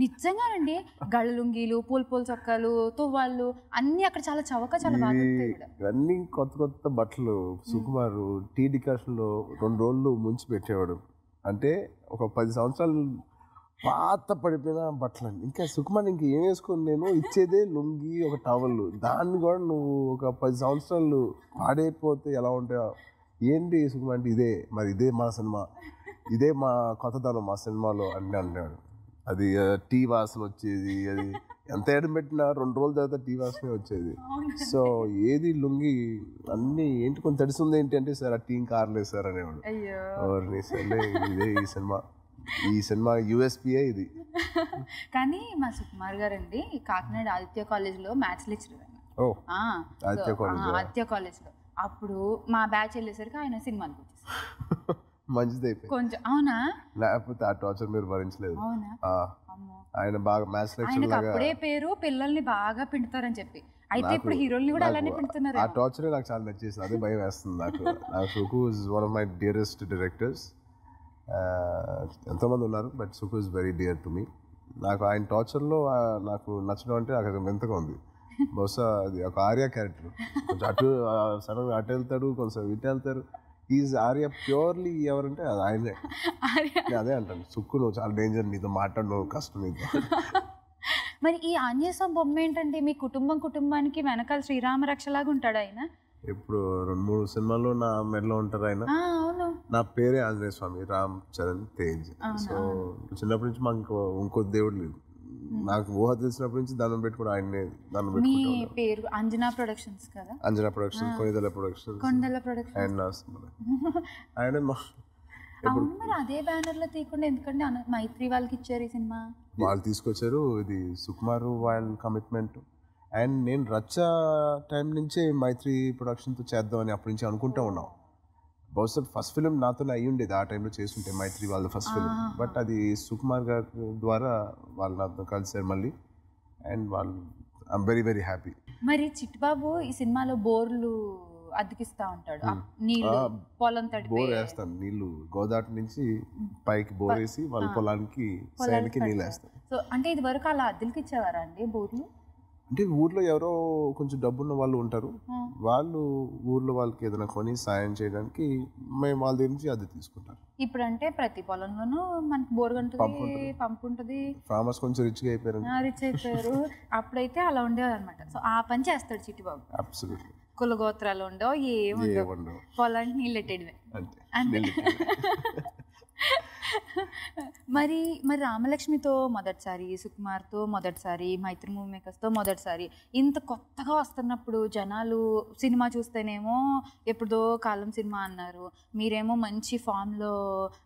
నిజంగానండి. గళ్ళ లుంగీలు పూల పూల చొక్కాలు తువ్వాళ్ళు అన్ని అక్కడ చాలా చవక చాలా బాగా దొరుకుతాయి కూడా. ఇవన్నీ కొత్త కొత్త బట్టలు. సుకుమారు టీ డికాషన్లో రెండు రోజులు ముంచి పెట్టేవాడు. అంటే ఒక పది సంవత్సరాలు పాత పడిపోయిన బట్టలు ఇంకా సుకుమార్ ఇంక ఏం వేసుకొని నేను? ఇచ్చేదే లుంగి ఒక టవల్. దాన్ని కూడా నువ్వు ఒక పది సంవత్సరాలు పాడైపోతే ఎలా ఉంటాయో ఏంటి సుకుమార్ అంటే ఇదే మరి ఇదే మా సినిమా ఇదే మా కొత్తదనం మా సినిమాలో అని అన్నాడు. అది టీ వాసన వచ్చేది అది ఎంత ఏడం పెట్టినా రెండు రోజుల తర్వాత టీ వాసనే వచ్చేది. సో ఏది లుంగి అన్ని ఏంటి కొంచెం తడిసింది ఏంటి అంటే సార్ ఆ టీ ఇంకా ఆరలేదు సార్ అనేవాడు ఎవరిని సర్లే ఇదే ఈ సినిమా. ఈ సినిమా యూఎస్పిఏ ఇది. కానీ మా సుకుమార్ గారండి కాకినాడ ఆదిత్య కాలేజ్లో మ్యాథ్స్ లెక్చరర్ ఆదిత్య ఆ? ఆదిత్య కాలేజ్లో. అప్పుడు మా బ్యాచ్ వెళ్ళేసరికి ఆయన సినిమాలకు వచ్చేసారు. మంచిది కొంచెం అవునా? లేకపోతే ఆ టార్చర్ మీరు భరించలేదు. అవునా? ఆయన బాగా లెక్చర్ ఆయనకు అప్పుడే పేరు పిల్లల్ని బాగా పిండుతారని చెప్పి. అయితే ఇప్పుడు హీరోల్ని కూడా అలానే పిండుతున్నారు ఆ టార్చరే నాకు చాలా నచ్చేసింది. అదే భయం వేస్తుంది నాకు. నాకు Suku is one of my dearest directors ఎంతోమంది ఉన్నారు but Suku is very dear to me నాకు ఆయన టార్చర్లో నాకు నచ్చడం అంటే నాకు వింతగా ఉంది. బహుశా అది ఒక ఆర్య క్యారెక్టర్. కొంచెం అటు సడన్ అటు వెళ్తాడు కొంచెం ఇటు వెళ్తారు ఈజ్ ఆర్య ప్యూర్లీ ఎవరంటే అది ఆయనే. అదే అంటాను సుక్కు నువ్వు చాలా డేంజర్ నీతో మాట్లాడు కష్టం నీతో. మరి ఈ ఆంజనేయ స్వామి బొమ్మ ఏంటంటే మీ కుటుంబం కుటుంబానికి వెనకాల శ్రీరామ రక్షలాగా ఉంటాడు ఆయన? ఇప్పుడు రెండు మూడు సినిమాల్లో నా మెడలో ఉంటారు ఆయన. నా పేరే ఆంజనేయ స్వామి రామ్ చరణ్ తేజ్? సో చిన్నప్పటి నుంచి మాకు ఇంకో ఇంకో దేవుడు లేదు. నాకు ఊహ తెలిసినప్పటి నుంచి దండం పెట్టుకుని ఆయన్నే దండం మీ పెట్టుకుంటాను పేరు అంజనా ప్రొడక్షన్స్ కదా? Anjana production Konidela production Kondala production and నా. ఆయన మా- అవును మరి అదే బ్యానర్లో తీయకుండా ఎందుకంటే అన- మైత్రి వాళ్ళకి ఇచ్చారు ఈ సినిమా? వాళ్ళు తీసుకొచ్చారు ఇది సుకుమారు వాళ్ళ కమిట్మెంట్ అండ్ నేను రచ్చ టైం నుంచే మైత్రి ప్రొడక్షన్తో చేద్దామని అప్పటి నుంచి అనుకుంటూ ఉన్నాం. బహుశా ఫస్ట్ ఫిలిం నాతోనే అయ్యి ఉండేది. ఆ టైంలో చేస్తుంటే మైత్రి వాళ్ళ ఫస్ట్ ఫిలిం. బట్ అది సుకుమార్ గారి ద్వారా వాళ్ళు నాతో కలిసారు మళ్ళీ. అండ్ వాళ్ళు ఐమ్ వెరీ వెరీ హ్యాపీ మరి చిట్టుబాబు ఈ సినిమాలో బోర్లు అద్దెకిస్తా ఉంటాడు. నీళ్ళు ఆ, పొలం తడిపే బోర్ వేస్తాను. నీళ్ళు గోదావరి నుంచి పైకి బోర్ వేసి వాళ్ళ పొలానికి సైడ్కి నీళ్ళు వేస్తాను సో అంటే ఇది వరకు అలా అద్దెలకి ఇచ్చేవారా అండి బోర్లు? అంటే ఊర్లో ఎవరో కొంచెం డబ్బున్న వాళ్ళు ఉంటారు. వాళ్ళు ఊర్లో వాళ్ళకి ఏదైనా కొని సాయం చేయడానికి మేము వాళ్ళ దగ్గర నుంచి అద్దె తీసుకుంటాం ఇప్పుడు అంటే ప్రతి పొలంలోనూ మనకి బోర్ పంపు ఉంటుంది ఫార్మర్స్ కొంచెం రిచ్గా అయిపోయారు రిచ్ అయిపోయారు. అప్పుడైతే అలా ఉండేవారు అనమాట సో ఆ పని చేస్తాడు చిట్టిబాబు. అబ్సల్యూట్లీ కులగోత్రాలు ఉండవు ఏముండవు పొలానికి నీళ్ళు ఎట్టేయడమే అంతే. మరి మరి రామలక్ష్మితో మొదటిసారి సుకుమార్తో మొదటిసారి మైత్రి మూవీ మేకర్స్తో మొదటిసారి ఇంత కొత్తగా వస్తున్నప్పుడు జనాలు సినిమా చూస్తేనేమో ఎప్పుడో కాలం సినిమా అన్నారు. మీరేమో మంచి ఫామ్లో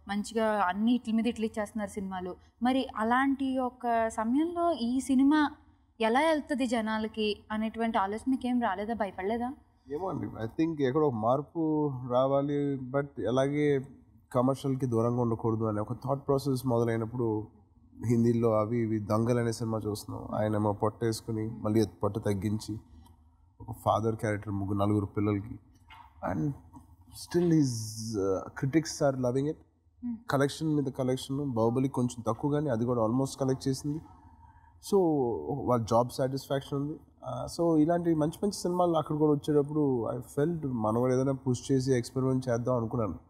మంచిగా అన్ని ఇట్ల మీద ఇట్లా ఇచ్చేస్తున్నారు సినిమాలు. మరి అలాంటి ఒక సమయంలో ఈ సినిమా ఎలా వెళ్తుంది జనాలకి అనేటువంటి ఆలోచన మీకు ఏం రాలేదా? భయపడలేదా? ఏమో అండి. ఐ థింక్ ఎక్కడో ఒక మార్పు రావాలి. బట్ అలాగే కమర్షియల్కి దూరంగా ఉండకూడదు అనే ఒక థాట్ ప్రాసెస్ మొదలైనప్పుడు హిందీలో అవి ఇవి దంగల్ అనే సినిమా చూస్తున్నాం. ఆయన పొట్ట వేసుకుని మళ్ళీ పొట్ట తగ్గించి ఒక ఫాదర్ క్యారెక్టర్ ముగ్గురు నలుగురు పిల్లలకి. And still is critics are loving it. Hmm. Collection మీద కలెక్షన్ బాహుబలి కొంచెం తక్కువ కానీ అది కూడా ఆల్మోస్ట్ కలెక్ట్ చేసింది. సో వాళ్ళ జాబ్ సాటిస్ఫాక్షన్ ఉంది. సో ఇలాంటి మంచి మంచి సినిమాలు అక్కడ కూడా వచ్చేటప్పుడు ఐ ఫెల్ట్ మనం కూడా ఏదైనా పుష్ చేసి ఎక్స్పెరిమెంట్ చేద్దాం అనుకున్నాను.